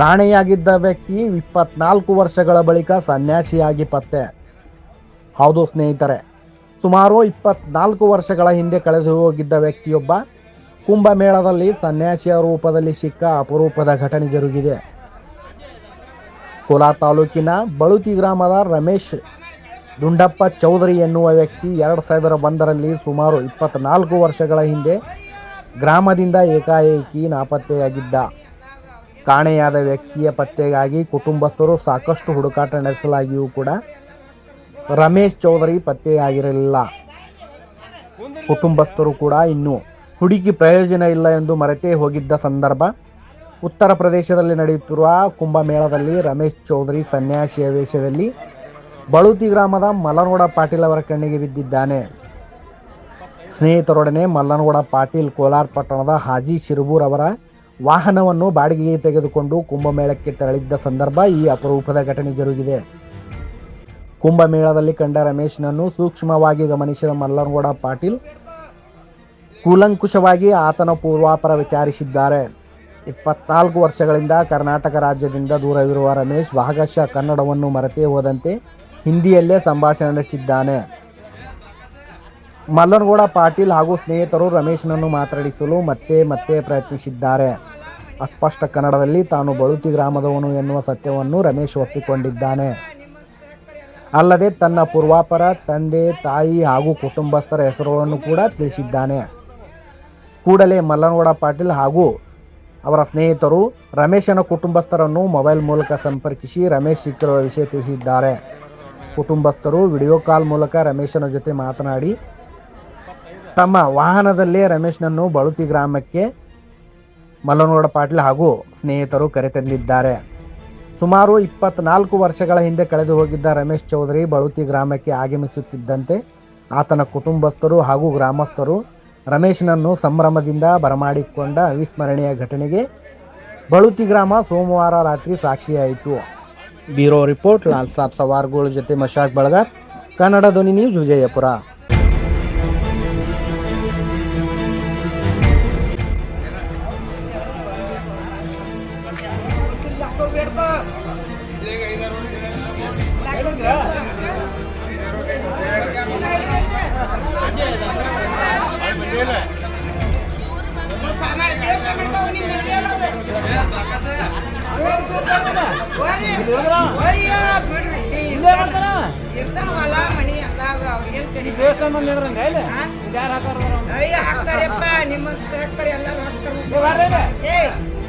ಕಾಣೆಯಾಗಿದ್ದ ವ್ಯಕ್ತಿ ಇಪ್ಪತ್ನಾಲ್ಕು ವರ್ಷಗಳ ಬಳಿಕ ಸನ್ಯಾಸಿಯಾಗಿ ಪತ್ತೆ. ಹೌದು ಸ್ನೇಹಿತರೆ, ಸುಮಾರು ಇಪ್ಪತ್ನಾಲ್ಕು ವರ್ಷಗಳ ಹಿಂದೆ ಕಳೆದು ಹೋಗಿದ್ದ ವ್ಯಕ್ತಿಯೊಬ್ಬ ಕುಂಭಮೇಳದಲ್ಲಿ ಸನ್ಯಾಸಿಯ ರೂಪದಲ್ಲಿ ಸಿಕ್ಕ ಅಪರೂಪದ ಘಟನೆ ಜರುಗಿದೆ. ಕೋಲಾ ತಾಲೂಕಿನ ಬಳುತಿ ಗ್ರಾಮದ ರಮೇಶ್ ದುಂಡಪ್ಪ ಚೌಧರಿ ಎನ್ನುವ ವ್ಯಕ್ತಿ ಎರಡು ಸಾವಿರದ ಒಂದರಲ್ಲಿ ಸುಮಾರು ಇಪ್ಪತ್ನಾಲ್ಕು ವರ್ಷಗಳ ಹಿಂದೆ ಗ್ರಾಮದಿಂದ ಏಕಾಏಕಿ ನಾಪತ್ತೆಯಾಗಿದ್ದ ಕಾಣೆಯಾದ ವ್ಯಕ್ತಿಯ ಪತ್ತೆಗಾಗಿ ಕುಟುಂಬಸ್ಥರು ಸಾಕಷ್ಟು ಹುಡುಕಾಟ ನಡೆಸಲಾಗಿಯೂ ಕೂಡ ರಮೇಶ್ ಚೌಧರಿ ಪತ್ತೆಯಾಗಿರಲಿಲ್ಲ. ಕುಟುಂಬಸ್ಥರು ಕೂಡ ಇನ್ನು ಹುಡುಕಿ ಪ್ರಯೋಜನ ಇಲ್ಲ ಎಂದು ಮರೆತೇ ಹೋಗಿದ್ದ ಸಂದರ್ಭ ಉತ್ತರ ಪ್ರದೇಶದಲ್ಲಿ ನಡೆಯುತ್ತಿರುವ ಕುಂಭಮೇಳದಲ್ಲಿ ರಮೇಶ್ ಚೌಧರಿ ಸನ್ಯಾಸಿಯ ವೇಷದಲ್ಲಿ ಬಳುತಿ ಗ್ರಾಮದ ಮಲನೋಡ ಪಾಟೀಲ್ ಅವರ ಕಣ್ಣಿಗೆ ಬಿದ್ದಿದ್ದಾನೆ. ಸ್ನೇಹಿತರೊಡನೆ ಮಲ್ಲನಗೌಡ ಪಾಟೀಲ್ ಕೋಲಾರ ಪಟ್ಟಣದ ಹಾಜಿ ಶಿರಬೂರ್ ಅವರ ವಾಹನವನ್ನು ಬಾಡಿಗೆಗೆ ತೆಗೆದುಕೊಂಡು ಕುಂಭಮೇಳಕ್ಕೆ ತೆರಳಿದ್ದ ಸಂದರ್ಭ ಈ ಅಪರೂಪದ ಘಟನೆ ಜರುಗಿದೆ. ಕುಂಭಮೇಳದಲ್ಲಿ ಕಂಡ ರಮೇಶ್ನನ್ನು ಸೂಕ್ಷ್ಮವಾಗಿ ಗಮನಿಸಿದ ಮಲ್ಲನಗೌಡ ಪಾಟೀಲ್ ಕೂಲಂಕುಷವಾಗಿ ಆತನ ಪೂರ್ವಾಪರ ವಿಚಾರಿಸಿದ್ದಾರೆ. ಇಪ್ಪತ್ನಾಲ್ಕು ವರ್ಷಗಳಿಂದ ಕರ್ನಾಟಕ ರಾಜ್ಯದಿಂದ ದೂರವಿರುವ ರಮೇಶ್ ಭಾಗಶಃ ಕನ್ನಡವನ್ನು ಮರೆತೇ ಹೋದಂತೆ ಹಿಂದಿಯಲ್ಲೇ ಸಂಭಾಷಣೆ ನಡೆಸಿದ್ದಾನೆ. ಮಲ್ಲನಗೌಡ ಪಾಟೀಲ್ ಹಾಗೂ ಸ್ನೇಹಿತರು ರಮೇಶ್ನನ್ನು ಮಾತನಾಡಿಸಲು ಮತ್ತೆ ಮತ್ತೆ ಪ್ರಯತ್ನಿಸಿದ್ದಾರೆ. ಅಸ್ಪಷ್ಟ ಕನ್ನಡದಲ್ಲಿ ತಾನು ಬಳುತಿ ಗ್ರಾಮದವನು ಎನ್ನುವ ಸತ್ಯವನ್ನು ರಮೇಶ್ ಒಪ್ಪಿಕೊಂಡಿದ್ದಾನೆ. ಅಲ್ಲದೆ ತನ್ನ ಪೂರ್ವಾಪರ, ತಂದೆ, ತಾಯಿ ಹಾಗೂ ಕುಟುಂಬಸ್ಥರ ಹೆಸರುಗಳನ್ನು ಕೂಡ ತಿಳಿಸಿದ್ದಾನೆ. ಕೂಡಲೇ ಮಲ್ಲನಗೌಡ ಪಾಟೀಲ್ ಹಾಗೂ ಅವರ ಸ್ನೇಹಿತರು ರಮೇಶನ ಕುಟುಂಬಸ್ಥರನ್ನು ಮೊಬೈಲ್ ಮೂಲಕ ಸಂಪರ್ಕಿಸಿ ರಮೇಶ್ ಸಿಕ್ಕಿರುವ ವಿಷಯ ತಿಳಿಸಿದ್ದಾರೆ. ಕುಟುಂಬಸ್ಥರು ವಿಡಿಯೋ ಕಾಲ್ ಮೂಲಕ ರಮೇಶನ ಜೊತೆ ಮಾತನಾಡಿ ತಮ್ಮ ವಾಹನದಲ್ಲೇ ರಮೇಶ್ನನ್ನು ಬಳುತಿ ಗ್ರಾಮಕ್ಕೆ ಮಲ್ಲನಗೌಡ ಪಾಟೀಲ್ ಹಾಗೂ ಸ್ನೇಹಿತರು ಕರೆತಂದಿದ್ದಾರೆ. ಸುಮಾರು ಇಪ್ಪತ್ನಾಲ್ಕು ವರ್ಷಗಳ ಹಿಂದೆ ಕಳೆದು ಹೋಗಿದ್ದ ರಮೇಶ್ ಚೌಧರಿ ಬಳುತಿ ಗ್ರಾಮಕ್ಕೆ ಆಗಮಿಸುತ್ತಿದ್ದಂತೆ ಆತನ ಕುಟುಂಬಸ್ಥರು ಹಾಗೂ ಗ್ರಾಮಸ್ಥರು ರಮೇಶ್ನನ್ನು ಸಂಭ್ರಮದಿಂದ ಬರಮಾಡಿಕೊಂಡ ಅವಿಸ್ಮರಣೀಯ ಘಟನೆಗೆ ಬಳುತಿ ಗ್ರಾಮ ಸೋಮವಾರ ರಾತ್ರಿ ಸಾಕ್ಷಿಯಾಯಿತು. ಬ್ಯೂರೋ ರಿಪೋರ್ಟ್ ಲಾಲ್ ಸಾಬ್ ಸವಾರ್ಗಳ ಜೊತೆ ಮಶಾಕ್ ಬಳಗಾರ್, ಕನ್ನಡ ಧ್ವನಿ ನ್ಯೂಸ್ ವಿಜಯಪುರ. ಇರ್ತಾನವಲ್ಲ ಮನಿ ಎಲ್ಲ ಅವ್ರಿಗೇನ್ ಕಡಿ ಹಾಕ್ತಾರಪ್ಪ. ನಿಮ್ಮಂತ ಹಾಕ್ತಾರೆ ಎಲ್ಲ ಹಾಕ್ತಾರೆ.